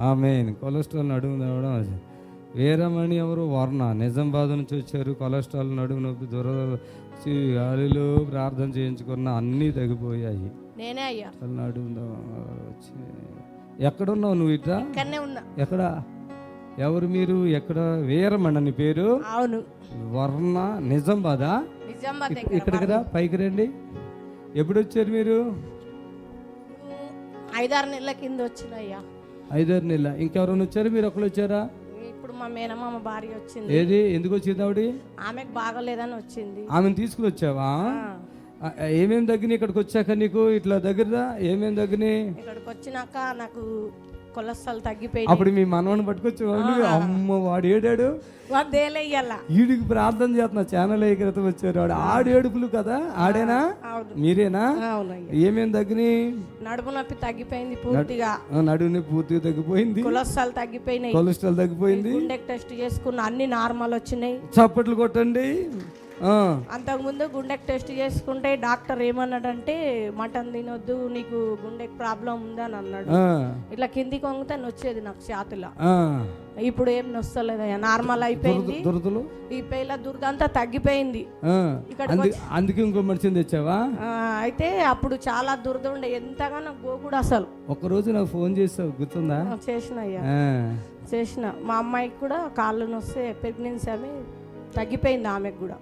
ఆమె కొలెస్ట్రాల్ నడుము తేవడం. వీరమణి ఎవరు? వర్ణ. నిజామాబాద్ నుంచి వచ్చారు కొలెస్ట్రాల్ నడుము నొప్పి దురద గాలిలో ప్రార్థన చేయించుకున్న అన్నీ తగ్గిపోయాయి. నేనే అయ్యా. నడుము ఎక్కడున్నావు నువ్వు ఇట్లా ఎక్కడ? ఎవరు మీరు? ఎక్కడ? వీరమణి నీ పేరు? అవును. వర్ణ. నిజామాబాదా నిజామాబాద్ ఇక్- దగ్గర ఇక్కడికి రా పైకి రండి. ఎప్పుడు వచ్చారు మీరు? ఐదారు నెలల కింద వచ్చిన అయ్యా. ఐదారు నెలల. ఇంకెవరైనా వచ్చారు? మీరు ఒకళ్ళు వచ్చారా? ఇప్పుడు మా మేనమామ భార్య వచ్చింది. ఏది? ఎందుకు వచ్చింది ఆవిడ? ఆమెకు బాగలేదని వచ్చింది. ఆమెను తీసుకుని వచ్చావా? ఆ, ఆ, ఏమేం తగ్గినాయి ఇక్కడికి వచ్చాక నీకు? ఇట్లా దగ్గరదా? ఏమేం తగ్గినాయి? ఇక్కడికి వచ్చినాక నాకు కొలెస్ట్రాల్ తగ్గిపోయింది అప్పుడు మీ మనవని పట్టుకొచ్చేవాళ్ళు అమ్మ వాడు ఏడాడు. వీడికి ప్రార్థన చేస్తున్నా ఛానల్ ఏ క్రితం వచ్చారు వాడు. ఆడు ఏడుపులు కదా ఆడేనా? మీరేనా? అవునయ్యా. ఏమేం తగ్గినాయి? నడుము నొప్పి తగ్గిపోయింది పూర్తిగా. నడువుని పూర్తిగా తగ్గిపోయింది. కొలెస్ట్రాల్ తగ్గిపోయినాయి. కొలెస్ట్రాల్ తగ్గిపోయింది. గుండెకి టెస్ట్ చేసుకున్న అన్ని నార్మల్ వచ్చినాయి. చప్పట్లు కొట్టండి. అంతకుముందు గుండెకి టెస్ట్ చేసుకుంటే డాక్టర్ ఏమన్నాడంటే మటన్ తినొద్దు నీకు గుండెకి ప్రాబ్లం ఉందని అన్నాడు. ఇట్లా కిందికి వంగితే నొచ్చేది నాకు ఛాతిలో ఆ. ఇప్పుడు ఏం నొస్తలేదయ్యా నార్మల్ అయిపోయింది. దురదలు? ఈ పేల దురదంతా తగ్గిపోయింది. ఆ, ఇక్కడికి అందు అందుకే ఇంకో మనిషిని తెచ్చావా? అయితే అప్పుడు చాలా దురద ఉండే ఎంతగానో గోకుడు అసలు. ఒక్కరోజు నాకు ఫోన్ చేసావు గుర్తుందా? చేసిన అయ్యా. చేసిన. మా అమ్మాయికి కూడా కాళ్ళు నొస్తే ప్రెగ్నెన్సీ ఆమె తగ్గిపోయింది ఆమెకు కూడా.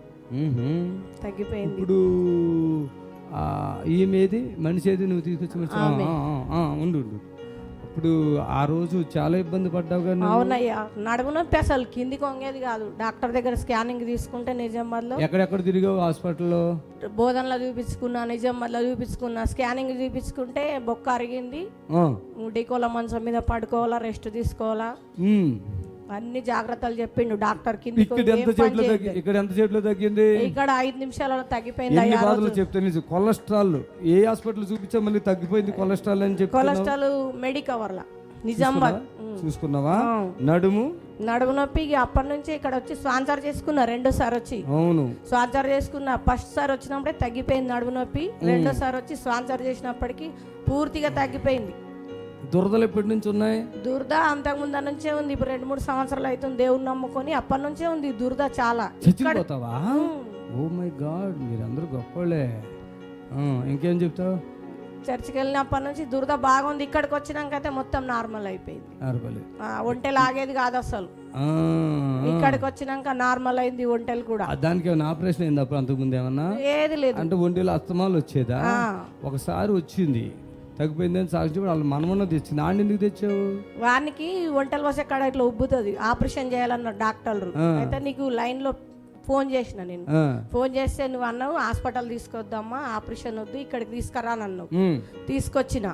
తగ్గిపోయింది. ఇప్పుడు ఆ, ఈమెది మనిషి ఏది నువ్వు తీసుకొచ్చి ఉండు ఉండు. ఇప్పుడు ఆ రోజు చాలా ఇబ్బంది పడ్డావుగా నువ్వు? అవునయ్యా. నడుము నొప్పి అసలు కిందికి వంగేది కాదు. డాక్టర్ దగ్గర స్కానింగ్ తీసుకుంటే నిజామాబాద్లో ఎక్కడెక్కడ తిరిగావు హాస్పిటల్లో? బోధనలో చూపించుకున్నా నిజామాబాద్లో చూపించుకున్నా స్కానింగ్ చూపించుకుంటే బొక్క అరిగింది. డీకోల మంచం మీద పడుకోవాలా రెస్ట్ తీసుకోవాలా. అన్ని జాగ్రత్తలు చెప్పిండు. డాక్టర్ కిందికి ఇక్కడ ఎంత చేతిలో తగ్గి. ఇక్కడ ఎంత చేతిలో తగ్గింది? ఇక్కడ ఐదు నిమిషాలలో తగ్గిపోయింది ఎన్ని అయ్యా బాధలు చెప్తే కొలెస్ట్రాల్ ఏ హాస్పిటల్ చూపించా మళ్ళీ తగ్గిపోయింది కొలెస్ట్రాల్ అని చెప్పి కొలెస్ట్రాల్ మెడికవర్లా నిజామాబాద్. చూసుకున్నావా. నడుము? నడుము నొప్పి ఇక అప్పటి నుంచి ఇక్కడ వచ్చి స్పాన్సర్ చేసుకున్నా రెండోసారి వచ్చి. అవును. స్పాన్సర్ చేసుకున్న ఫస్ట్ సారి వచ్చినప్పుడే తగ్గిపోయింది నడుము నొప్పి. రెండోసారి వచ్చి స్పాన్సర్ చేసినప్పటికీ పూర్తిగా తగ్గిపోయింది. దురదలు ఎప్పటి నుంచి ఉన్నాయి? దురద అంతకుముందు నుంచే ఉంది. ఇప్పుడు రెండు మూడు సంవత్సరాలు అవుతుంది దేవుని నమ్ముకొని అప్పటి నుంచే ఉంది దురద చాలా. చచ్చిపోతావా? ఓ మై గాడ్ మీరందరూ గొప్పలే ఇంకేం చెప్తావు? చర్చికి వెళ్ళినప్పటి నుంచి దురద బాగుంది. ఇక్కడికి వచ్చినాకైతే మొత్తం నార్మల్ అయిపోయింది. ఒంటెలు ఆగేది కాదు అసలు. ఇక్కడికి వచ్చినాక నార్మల్ అయింది ఒంటెలు కూడా. దానికి ఏమైనా ఆపరేషన్ అయింది అప్పుడు అంతకుముందు ఏమన్నా? ఏది లేదు. అంటే ఒంటిలో అస్తమాలు వచ్చేదా? ఒకసారి వచ్చింది. తగ్గిపోయిందని సాక్షి వాళ్ళు మనమన్న తెచ్చింది ఆడిని ఎందుకు తెచ్చావు? వానికి ఒంటెలు వస్తే కాడ ఇట్లా ఉబ్బుతుంది. ఆపరేషన్ చేయాలన్నారు డాక్టర్లు. అయితే నీకు లైన్లో ఫోన్ చేసిన నేను. ఫోన్ చేస్తే నువ్వు అన్నావు హాస్పిటల్ తీసుకొద్దామా ఆపరేషన్ వద్దు ఇక్కడికి తీసుకురా అని అన్నావు తీసుకొచ్చిన.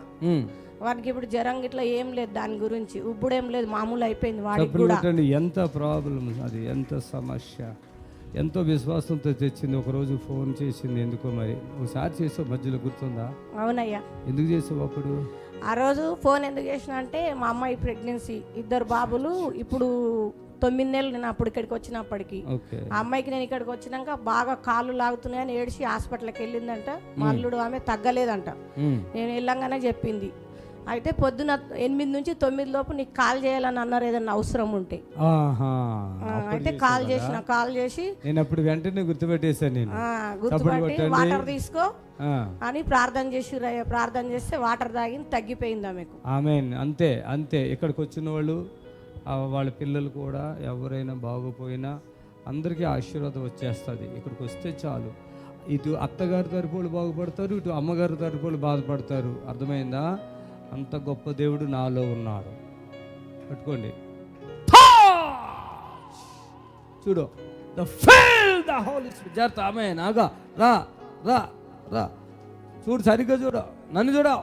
వానికి ఇప్పుడు జ్వరం ఇట్లా ఏం లేదు దాని గురించి. ఉబ్బుడేం లేదు మామూలు అయిపోయింది వాడికి కూడా. ఎంత ప్రాబ్లం అది ఎంత సమస్య. ఎంతో విశ్వాసంతో తెచ్చింది. ఒకరోజు ఫోన్ చేసింది. ఎందుకో మరి? ఒకసారి చేసావు మధ్యలో గుర్తుందా? అవునయ్యా. ఎందుకు చేసావు అప్పుడు? ఆ రోజు ఫోన్ ఎందుకు చేసిన అంటే మా అమ్మాయి ప్రెగ్నెన్సీ. ఇద్దరు బాబులు ఇప్పుడు తొమ్మిది నెలలు నేను అప్పుడు ఇక్కడికి వచ్చినప్పటికి. ఆ అమ్మాయికి నేను ఇక్కడికి వచ్చినాక బాగా కాళ్ళు లాగుతున్నాయని ఏడిచి హాస్పిటల్కి వెళ్ళిందంట. మా అల్లుడు ఆమె తగ్గలేదంట. నేను వెళ్ళంగానే చెప్పింది. అయితే పొద్దున ఎనిమిది నుంచి తొమ్మిది లోపు నీకు కాల్ చేయాలని అన్నారు ఏదన్నా అవసరం ఉంటే. అయితే కాల్ చేసిన కాల్ చేసి నేను అప్పుడు వెంటనే గుర్తుపెట్టేశాను నేను. గుర్తుపట్టి వాటర్ తీసుకో అని ప్రార్థన చేసి ప్రార్థన చేస్తే వాటర్ తాగింది తగ్గిపోయింది ఆమెకు. ఆమెన్. అంతే అంతే. ఇక్కడికి వచ్చిన వాళ్ళు వాళ్ళ పిల్లలు కూడా ఎవరైనా బాగోపోయినా అందరికీ ఆశీర్వాదం వచ్చేస్తుంది. ఇక్కడికి వస్తే చాలు. ఇటు అత్తగారి తరపు వాళ్ళు బాగుపడతారు ఇటు అమ్మగారి తరపు వాళ్ళు బాధపడతారు. అర్థమైందా? అంత గొప్ప దేవుడు నాలో ఉన్నాడు. పట్టుకోండి. చూడు ద ఫిల్ ద హోల్ జాగ్రత్త ఆమె నాగా రా రా రా. చూడు సరిగ్గా చూడు నన్ను చూడు.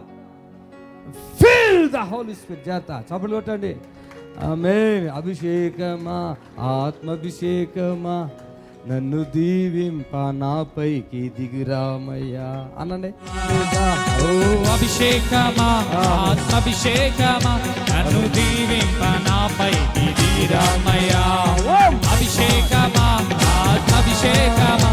ఫిల్ ద హోలీ స్పిరిట్ జాత చప్పట్లు కొట్టండి. ఆమె అభిషేకమా ఆత్మాభిషేకమా నన్ను దీవింప నాపైకి దిగురామయ్యా. అనండి. ఓ అభిషేకమా ఆత్మభిషేకమా నన్ను దీవింప నాపై దిరామయ్యా అభిషేకమా ఆత్మభిషేకమా.